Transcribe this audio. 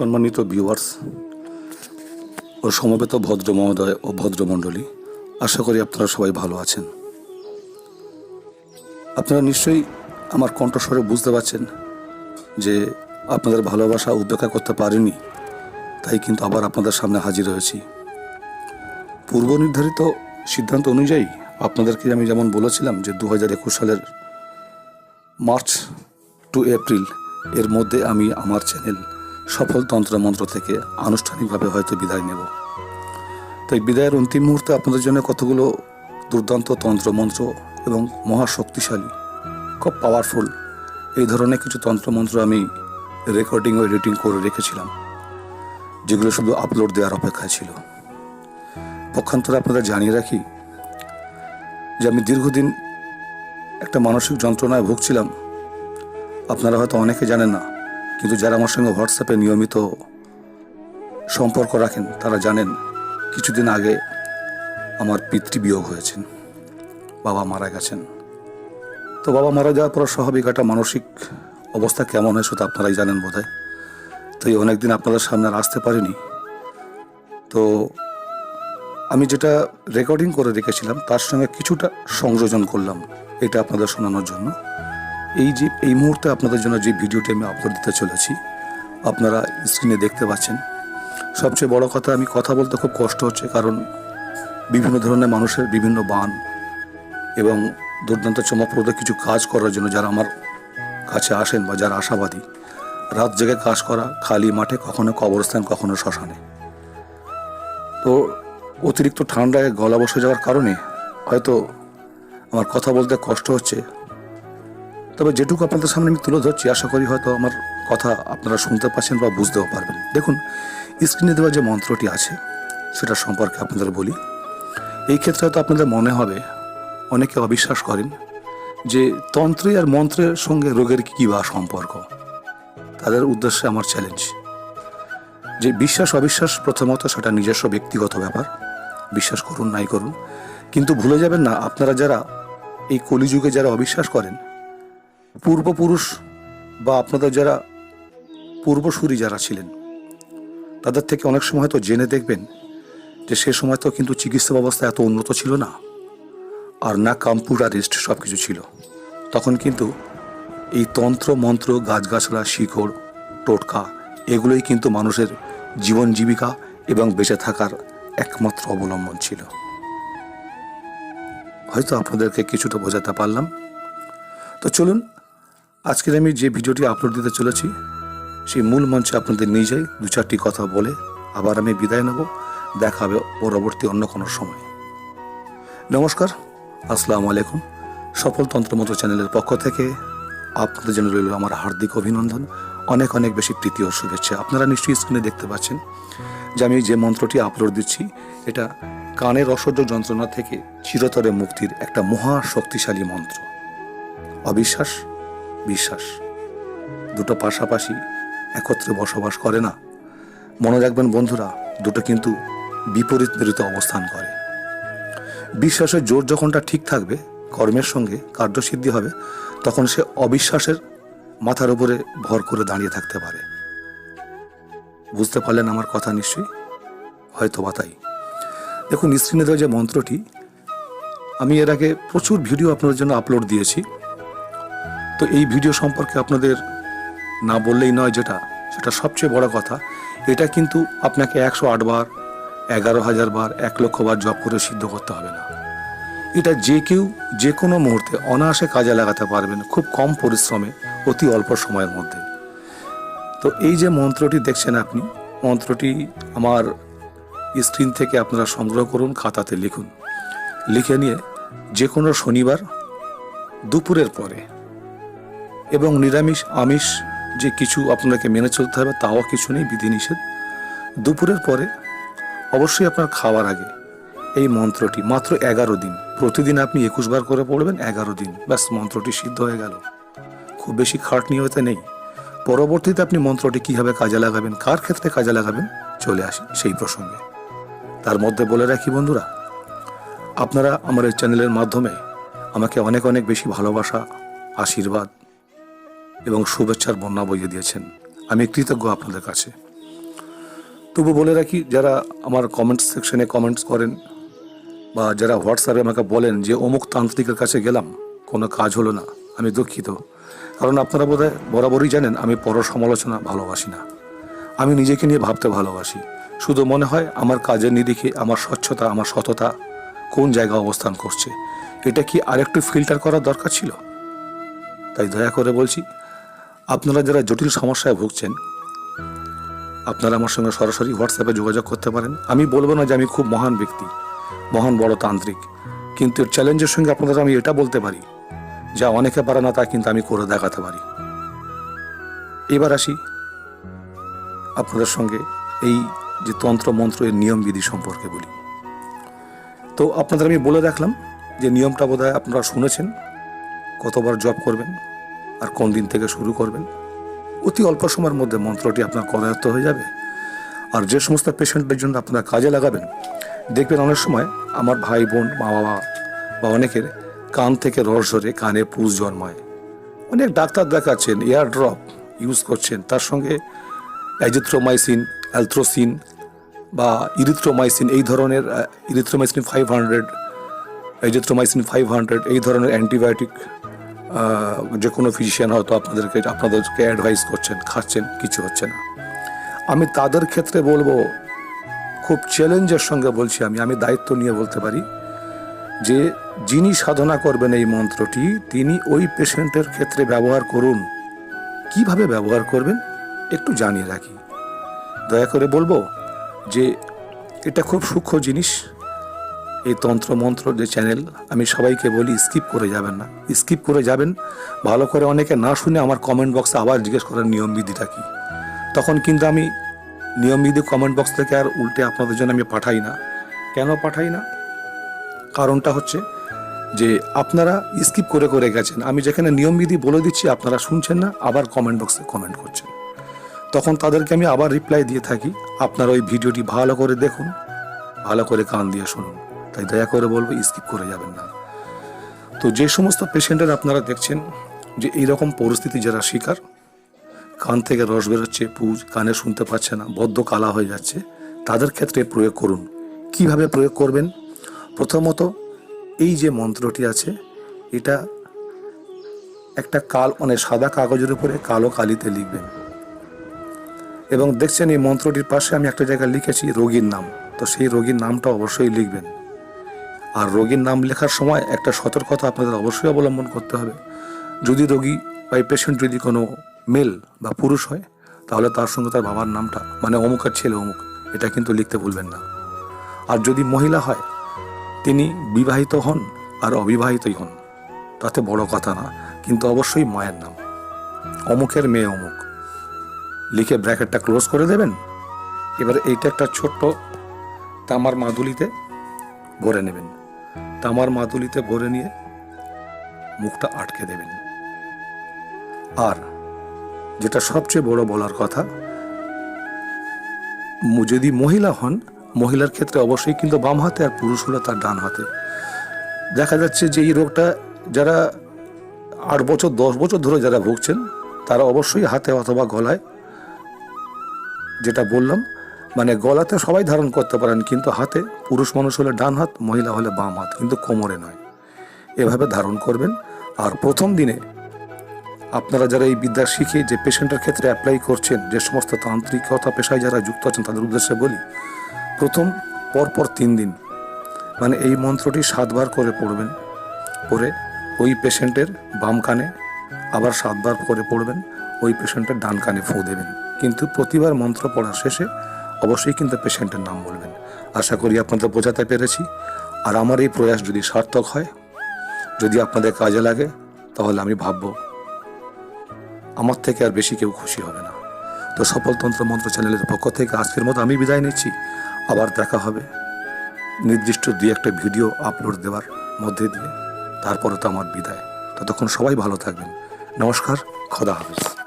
সম্মানিত ভিউয়ার্স ও সমবেত ভদ্র মহোদয় ও ভদ্রমণ্ডলী আশা করি আপনারা সবাই ভালো আছেন। আপনারা নিশ্চয়ই আমার কণ্ঠস্বরে বুঝতে পারছেন যে আপনাদের ভালোবাসা উপেক্ষা করতে পারিনি, তাই কিন্তু আবার আপনাদের সামনে হাজির হয়েছি। পূর্ব নির্ধারিত সিদ্ধান্ত অনুযায়ী আপনাদেরকে আমি যেমন বলেছিলাম যে দু হাজার একুশ সালের মার্চ টু এপ্রিল এর মধ্যে আমি আমার চ্যানেল সফল তন্ত্রমন্ত্র থেকে আনুষ্ঠানিকভাবে হয়তো বিদায় নেব। তাই বিদায়ের অন্তিম মুহূর্তে আপনাদের জন্য কতগুলো দুর্দান্ত তন্ত্রমন্ত্র এবং মহাশক্তিশালী, খুব পাওয়ারফুল এই ধরনের কিছু তন্ত্রমন্ত্র আমি রেকর্ডিং ও এডিটিং করে রেখেছিলাম, যেগুলো শুধু আপলোড দেওয়ার অপেক্ষায় ছিল। পক্ষান্তরে আপনাদের জানিয়ে রাখি যে আমি দীর্ঘদিন একটা মানসিক যন্ত্রণায় ভুগছিলাম। আপনারা হয়তো অনেকে জানেন না কিন্তু যারা আমার সঙ্গে হোয়াটসঅ্যাপে নিয়মিত সম্পর্ক রাখেন, তারা জানেন কিছুদিন আগে আমার পিতৃবিয়োগ হয়েছেন। বাবা মারা গেছেন। তো বাবা মারা যাওয়ার পর স্বাভাবিক একটা মানসিক অবস্থা কেমন হয় সেটা আপনারাই জানেন বোধ হয় তো এই অনেকদিন আপনাদের সামনে আর আসতে পারিনি। তো আমি যেটা রেকর্ডিং করে রেখেছিলাম, তার সঙ্গে কিছুটা সংযোজন করলাম, এটা আপনাদের শোনানোর জন্য। এই যে, এই মুহূর্তে আপনাদের জন্য যে ভিডিওটি আমি আপলোড দিতে চলেছি, আপনারা স্ক্রিনে দেখতে পাচ্ছেন। সবচেয়ে বড় কথা, আমি কথা বলতে খুব কষ্ট হচ্ছে, কারণ বিভিন্ন ধরনের মানুষের বিভিন্ন বান এবং দুর্দান্ত চমকপ্রদ কিছু কাজ করার জন্য যারা আমার কাছে আসেন বা যারা আশাবাদী, রাত জেগে কাজ করা, খালি মাঠে কখনো কবরস্থান, কখনো শ্মশানে। তো অতিরিক্ত ঠান্ডায় গলা বসে যাওয়ার কারণে হয়তো আমার কথা বলতে কষ্ট হচ্ছে তবে যেটুকু আপনাদের সামনে আমি তুলে ধরছি, আশা করি হয়তো আমার কথা আপনারা শুনতে পাচ্ছেন বা বুঝতেও পারবেন। দেখুন, স্ক্রিনে দেওয়া যে মন্ত্রটি আছে, সেটা সম্পর্কে আপনাদের বলি। এই ক্ষেত্রে হয়তো আপনাদের মনে হবে, অনেকে অবিশ্বাস করেন, যে তন্ত্রে আর মন্ত্রের সঙ্গে রোগের কী বা সম্পর্ক? তাদের উদ্দেশ্যে আমার চ্যালেঞ্জ যে বিশ্বাস, অবিশ্বাস প্রথমত সেটা নিজস্ব ব্যক্তিগত ব্যাপার। বিশ্বাস করুন, নাই করুন। কিন্তু ভুলে যাবেন না, আপনারা যারা এই কলিযুগে যারা অবিশ্বাস করেন পূর্বপুরুষ বা আপনাদের যারা পূর্বসূরি যারা ছিলেন, তাদের থেকে অনেক সময় হয়তো জেনে দেখবেন যে সে সময় তো কিন্তু চিকিৎসা ব্যবস্থা এত উন্নত ছিল না, আর না কম্পিউটারিস্ট সব কিছু ছিল। তখন কিন্তু এই তন্ত্র, মন্ত্র গাছগাছলা শিকড়, টোটকা, এগুলোই কিন্তু মানুষের জীবন জীবিকা এবং বেঁচে থাকার একমাত্র অবলম্বন ছিল। হয়তো আপনাদেরকে কিছুটা বোঝাতে পারলাম। তো চলুন আজকের আমি যে ভিডিওটি আপলোড দিতে চলেছি, সেই মূল মঞ্চে আপনাদের নিয়ে যাই দু চারটি কথা বলে আবার আমি বিদায় নেব। দেখা হবে পরবর্তী অন্য কোনো সময়। নমস্কার, আসসালামু আলাইকুম। সফল তন্ত্রমন্ত্র চ্যানেলের পক্ষ থেকে আপনাদের জন্য রইল আমার হার্দিক অভিনন্দন। অনেক অনেক বেশি প্রীতি ও শুভেচ্ছা। আপনারা নিশ্চয়ই স্ক্রিনে দেখতে পাচ্ছেন যে আমি যে মন্ত্রটি আপলোড দিচ্ছি, এটা কানের অসহ্য যন্ত্রণা থেকে চিরতরে মুক্তির একটা মহা শক্তিশালী মন্ত্র। অবিশ্বাস বিশ্বাস। দুটো পাশাপাশি একত্রে বসবাস করে না। মনে রাখবেন বন্ধুরা, দুটো কিন্তু বিপরীত মেরুতে অবস্থান করে। বিশ্বাসের জোর যখনটা ঠিক থাকবে, কর্মের সঙ্গে কার্যসিদ্ধি হবে, তখন সে অবিশ্বাসের মাথার উপরে ভর করে দাঁড়িয়ে থাকতে পারে। বুঝতে পারলেন আমার কথা নিশ্চয়ই? হয়তো বা তাই। দেখুন, স্ক্রিনে দেওয়া যে মন্ত্রটি, আমি এর আগে প্রচুর ভিডিও আপনাদের জন্য আপলোড দিয়েছি। তো এই ভিডিও সম্পর্কে আপনাদের না বললেই নয় যেটা, সেটা সবচেয়ে বড় কথা, এটা কিন্তু আপনাকে একশো আট বার, এগারো হাজার বার, এক লক্ষ বার জব করে সিদ্ধ করতে হবে না। এটা যে কেউ যে কোনো মুহূর্তে অনায়াসে কাজে লাগাতে পারবেন খুব কম পরিশ্রমে, অতি অল্প সময়ের মধ্যে। তো এই যে মন্ত্রটি দেখছেন আপনি, মন্ত্রটি আমার স্ক্রিন থেকে আপনারা সংগ্রহ করুন, খাতাতে লিখুন। লিখে নিয়ে যে কোনো শনিবার দুপুরের পরে এবং নিরামিষ, আমিষ যে কিছু আপনাকে মেনে চলতে হবে তাও কিছু নেই, বিধিনিষেধ। দুপুরের পরে অবশ্যই আপনার খাওয়ার আগে এই মন্ত্রটি, মাত্র এগারো দিন। প্রতিদিন আপনি একুশ বার করে পড়বেন, এগারো দিন। ব্যাস, মন্ত্রটি সিদ্ধ হয়ে গেল। খুব বেশি খাটনি হতে নেই। পরবর্তীতে আপনি মন্ত্রটি কীভাবে কাজে লাগাবেন, কার ক্ষেত্রে কাজে লাগাবেন, চলে আসি সেই প্রসঙ্গে। তার মধ্যে বলে রাখি বন্ধুরা, আপনারা আমার এই চ্যানেলের মাধ্যমে আমাকে অনেক অনেক বেশি ভালোবাসা, আশীর্বাদ এবং শুভেচ্ছার বন্যা বইয়ে দিয়েছেন। আমি কৃতজ্ঞ আপনাদের কাছে। তবু বলে রাখি, যারা আমার কমেন্ট সেকশনে কমেন্টস করেন বা যারা হোয়াটসঅ্যাপে আমাকে বলেন যে, অমুক তান্ত্রিকের কাছে গেলাম, কোনো কাজ হলো না, আমি দুঃখিত। কারণ আপনারা বোধহয় বরাবরই জানেন, আমি পর সমালোচনা ভালোবাসি না। আমি নিজেকে নিয়ে ভাবতে ভালোবাসি। শুধু মনে হয়, আমার কাজের নিরিখে, আমার স্বচ্ছতা, আমার সততা কোন জায়গায় অবস্থান করছে? এটা কি আরেকটু ফিল্টার করার দরকার ছিল? তাই দয়া করে বলছি আপনারা যারা জটিল সমস্যায় ভুগছেন, আপনারা আমার সঙ্গে সরাসরি হোয়াটসঅ্যাপে যোগাযোগ করতে পারেন। আমি বলব না যে আমি খুব মহান ব্যক্তি, মহান বড় তান্ত্রিক, কিন্তু চ্যালেঞ্জের সঙ্গে আপনাদের আমি এটা বলতে পারি, যা অনেকে পারে না, তা কিন্তু আমি করে দেখাতে পারি। এবার আসি আপনাদের সঙ্গে এই যে তন্ত্র, মন্ত্র, এর নিয়ম বিধি সম্পর্কে বলি। তো আপনাদের আমি বলে রাখলাম যে নিয়মটা বোধহয় আপনারা শুনেছেন, কতবার জব করবেন আর কোন দিন থেকে শুরু করবেন? অতি অল্প সময়ের মধ্যে মন্ত্রটি আপনার করায়ত্ত হয়ে যাবে। আর যে সমস্ত পেশেন্টদের জন্য আপনারা কাজে লাগাবেন, দেখবেন অনেক সময় আমার ভাই বোন, মা বাবা বা অনেকের কান থেকে রস ধরে কানে পুষ জন্মায়। অনেক ডাক্তার দেখাচ্ছেন, এয়ার ড্রপ ইউজ করছেন, তার সঙ্গে অ্যাজিথ্রোমাইসিন অ্যালথ্রোসিন বা ইরিথ্রোমাইসিন, এই ধরনের erythromycin five hundred azithromycin five hundred এই ধরনের অ্যান্টিবায়োটিক যে কোনো ফিজিশিয়ান হয়তো আপনাদেরকে আপনাদেরকে অ্যাডভাইস করছেন, খাচ্ছেন, কিছু হচ্ছে না। আমি তাদের ক্ষেত্রে বলব, খুব চ্যালেঞ্জের সঙ্গে বলছি আমি আমি দায়িত্ব নিয়ে বলতে পারি যে, যিনি সাধনা করবেন এই মন্ত্রটি, তিনি ওই পেশেন্টের ক্ষেত্রে ব্যবহার করুন। কীভাবে ব্যবহার করবেন? একটু জানিয়ে রাখি। দয়া করে বলব যে, এটা খুব সূক্ষ্ম জিনিস। এই তন্ত্র মন্ত্র যে চ্যানেল আমি সবাইকে বলি স্কিপ করে যাবেন না। স্কিপ করে যাবেন, ভালো করে অনেকে না শুনে আমার কমেন্ট বক্সে আবার জিজ্ঞেস করেন নিয়মবিধিটা কি? তখন কিন্তু আমি নিয়মবিধি কমেন্ট বক্স থেকে আর উল্টে আপনাদের জন্য আমি পাঠাই না। কেন পাঠাই না? কারণটা হচ্ছে যে আপনারা স্কিপ করে করে গেছেন। আমি যেখানে নিয়মবিধি বলে দিচ্ছি, আপনারা শুনছেন না, আবার কমেন্ট বক্সে কমেন্ট করছেন। তখন তাদেরকে আমি আবার রিপ্লাই দিয়ে থাকি। আপনারা ওই ভিডিওটি ভালো করে দেখুন, ভালো করে কান দিয়ে শুনুন। তাই দয়া করে বলব স্কিপ করে যাবেন না। তো যে সমস্ত পেশেন্টের আপনারা দেখছেন যে এইরকম পরিস্থিতি যারা শিকার, কান থেকে রস বেরোচ্ছে, পুজ, কানে শুনতে পাচ্ছে না, বদ্ধ কালা হয়ে যাচ্ছে, তাদের ক্ষেত্রে প্রয়োগ করুন। কীভাবে প্রয়োগ করবেন? প্রথমত এই যে মন্ত্রটি আছে, এটা একটা কাল মানে সাদা কাগজের উপরে কালো কালিতে লিখবেন। এবং দেখছেন এই মন্ত্রটির পাশে আমি একটা জায়গায় লিখেছি রোগীর নাম, তো সেই রোগীর নামটা অবশ্যই লিখবেন। আর রোগীর নাম লেখার সময় একটা সতর্কতা আপনাদের অবশ্যই অবলম্বন করতে হবে। যদি রোগী বা পেশেন্ট যদি কোনো মেল বা পুরুষ হয়, তাহলে তার সঙ্গে তার বাবার নামটা মানে অমুকের ছেলে অমুক, এটা কিন্তু লিখতে ভুলবেন না। আর যদি মহিলা হয়, তিনি বিবাহিত হন আর অবিবাহিতই হন, তাতে বড় কথা না, কিন্তু অবশ্যই মায়ের নাম। অমুকের মেয়ে অমুক। লিখে ব্র্যাকেটটা ক্লোজ করে দেবেন, এবার এইটা একটা ছোট্ট তামার মাদুলিতে ভরে নেবেন। তামার মাদুলিতে ভরে নিয়ে মুখটা আটকে দেবেন। আর যেটা সবচেয়ে বড় বলার কথা যদি মহিলা হন, মহিলার ক্ষেত্রে অবশ্যই কিন্তু বাম হাতে আর পুরুষ হলো তার ডান হাতে। দেখা যাচ্ছে যে এই রোগটা যারা আট বছর, দশ বছর ধরে যারা ভুগছেন, তারা অবশ্যই হাতে অথবা গলায় যেটা বললাম মানে গলাতে সবাই ধারণ করতে পারেন, কিন্তু হাতে পুরুষ মানুষ হলে ডান হাত, মহিলা হলে বাম হাত, কিন্তু কোমরে নয়। এভাবে ধারণ করবেন। আর প্রথম দিনে আপনারা যারা এই বিদ্যা শিখে যে পেশেন্টের ক্ষেত্রে অ্যাপ্লাই করছেন, যে সমস্ত তান্ত্রিকতা পেশায় যারা যুক্ত আছেন, তাদের উদ্দেশ্যে বলি, প্রথম পরপর তিন দিন মানে এই মন্ত্রটি সাতবার করে পড়বেন পরে ওই পেশেন্টের বাম কানে, আবার সাতবার করে পড়বেন, ওই পেশেন্টের ডান কানে ফু দেবেন। কিন্তু প্রতিবার মন্ত্র পড়ার শেষে অবশ্যই কিন্তু পেশেন্টের নাম বলবেন। আশা করি আপনাদের বোঝাতে পেরেছি। আর আমার এই প্রয়াস যদি সার্থক হয়, যদি আপনাদের কাজে লাগে, তাহলে আমি ভাববো, আমার থেকে আর বেশি কেউ খুশি হবে না। তো সফলতন্ত্র মন্ত্র চ্যানেলের পক্ষ থেকে আজকের মতো আমি বিদায় নিচ্ছি। আবার দেখা হবে। নির্দিষ্ট দুই একটা ভিডিও আপলোড দেওয়ার মধ্যে দিয়ে। তারপরে তো আমার বিদায়। ততক্ষণ সবাই ভালো থাকবেন। নমস্কার, খোদা হাফিজ।